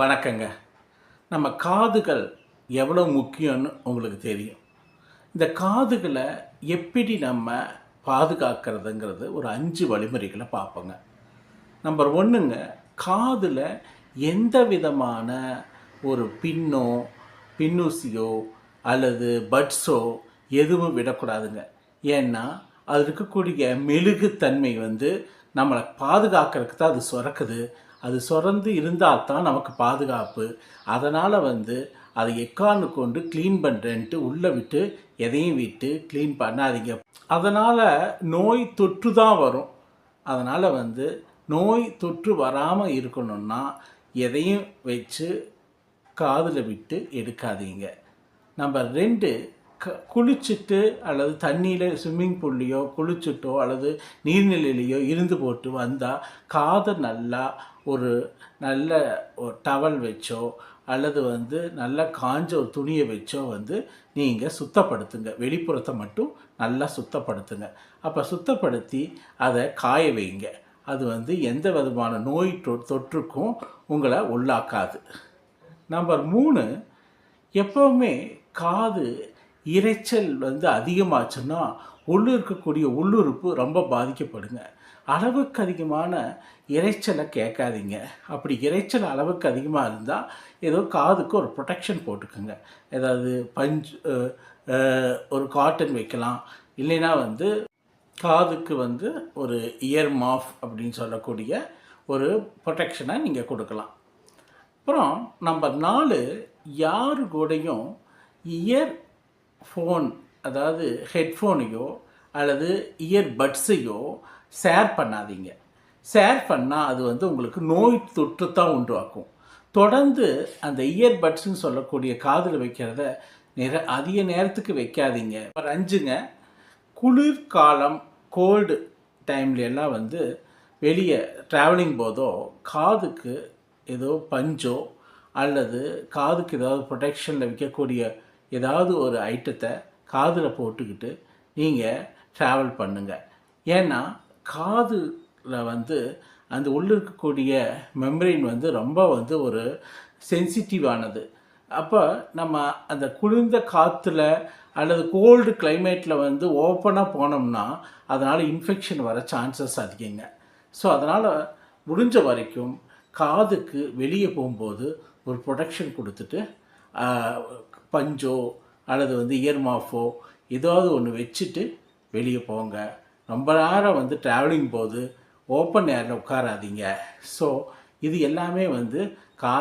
வணக்கங்க. நம்ம காதுகள் எவ்வளோ முக்கியம்னு உங்களுக்கு தெரியும். இந்த காதுகளை எப்படி நம்ம பாதுகாக்கிறதுங்கிறது ஒரு அஞ்சு வழிமுறைகளை பார்ப்போங்க. நம்பர் ஒன்றுங்க காதில் எந்த விதமான ஒரு பின்னோ பின்னூசியோ அல்லது பட்ஸோ எதுவும் விடக்கூடாதுங்க. ஏன்னா அது இருக்கக்கூடிய மெழுகுத்தன்மை வந்து நம்மளை பாதுகாக்கிறதுக்கு தான் அது சுரக்குது. அது சுரந்து இருந்தால் தான் நமக்கு பாதுகாப்பு. அதனால் வந்து அதை எக்கான்னு கொண்டு க்ளீன் பண்ணுறேன்ட்டு உள்ளே விட்டு எதையும் விட்டு க்ளீன் பண்ணாதீங்க. அதனால் நோய் தொற்று தான் வரும். அதனால் வந்து நோய் தொற்று வராமல் இருக்கணும்னா எதையும் வச்சு காதில் விட்டு எடுக்காதீங்க. நம்பர் ரெண்டு க குளிச்சுட்டு அல்லது தண்ணியில் ஸ்விம்மிங் பூல்லையோ குளிச்சுட்டோ அல்லது நீர்நிலையிலையோ இருந்து போட்டு வந்தால் காதை நல்லா ஒரு நல்ல ஒரு டவல் வச்சோ அல்லது வந்து நல்ல காஞ்ச ஒரு துணியை வச்சோ வந்து நீங்கள் சுத்தப்படுத்துங்க. வெளிப்புறத்தை மட்டும் நல்லா சுத்தப்படுத்துங்க. அப்போ சுத்தப்படுத்தி அதை காய வைங்க. அது வந்து எந்த விதமான நோய் தொற்றுக்கும் உங்களை உள்ளாக்காது. நம்பர் மூணு எப்போவுமே காது இரைச்சல் வந்து அதிகமாச்சுன்னா உள்ளு இருக்கக்கூடிய உள்ளுறுப்பு ரொம்ப பாதிக்கப்படுங்க. அளவுக்கு அதிகமான இரைச்சலை கேட்காதீங்க. அப்படி இரைச்சல் அளவுக்கு அதிகமாக இருந்தால் ஏதோ காதுக்கு ஒரு ப்ரொடெக்ஷன் போட்டுக்கோங்க. ஏதாவது பஞ்சு ஒரு காட்டன் வைக்கலாம். இல்லைன்னா வந்து காதுக்கு வந்து ஒரு இயர் மாஃப் அப்படின்னு சொல்லக்கூடிய ஒரு ப்ரொடெக்ஷனை நீங்கள் கொடுக்கலாம். அப்புறம் நம்பர் நாலு யார் கூடயும் இயர் ஃபோன் அதாவது ஹெட்ஃபோனையோ அல்லது இயர் பட்ஸையோ ஷேர் பண்ணாதீங்க. ஷேர் பண்ணால் அது வந்து உங்களுக்கு நோய் தொற்று தான் உண்டாக்கும். தொடர்ந்து அந்த இயர்பட்ஸ்ன்னு சொல்லக்கூடிய காதில் வைக்கிறத நிற அதிக நேரத்துக்கு வைக்காதீங்க. ஒரு அஞ்சுங்க குளிர்காலம் கோல்டு டைம்ல எல்லாம் வந்து வெளியே ட்ராவலிங் போதோ காதுக்கு ஏதோ பஞ்சோ அல்லது காதுக்கு ஏதாவது ப்ரொடெக்ஷனில் வைக்கக்கூடிய ஏதாவது ஒரு ஐட்டத்தை காதில் போட்டுக்கிட்டு நீங்கள் ட்ராவல் பண்ணுங்கள் ஏன்னா காதுல வந்து அந்த உள்ள இருக்கக்கூடிய மெம்பரின் வந்து ரொம்ப வந்து ஒரு சென்சிட்டிவானது அப்போ நம்ம அந்த குளிர்ந்த காற்றுல அல்லது கோல்டு கிளைமேட்டில் வந்து ஓப்பனாக போனோம்னா அதனால் இன்ஃபெக்ஷன் வர சான்சஸ் அதிகங்க. ஸோ அதனால் முடிஞ்ச வரைக்கும் காதுக்கு வெளியே போகும்போது ஒரு ப்ரொடெக்ஷன் கொடுத்துட்டு பஞ்சோ அல்லது வந்து இயர்மாஃபோ ஏதாவது ஒன்று வச்சுட்டு வெளியே போங்க. ரொம்ப நேரம் வந்து ட்ராவலிங் போது ஓப்பன் ஏரில் உட்காராதீங்க. ஸோ இது எல்லாமே வந்து கா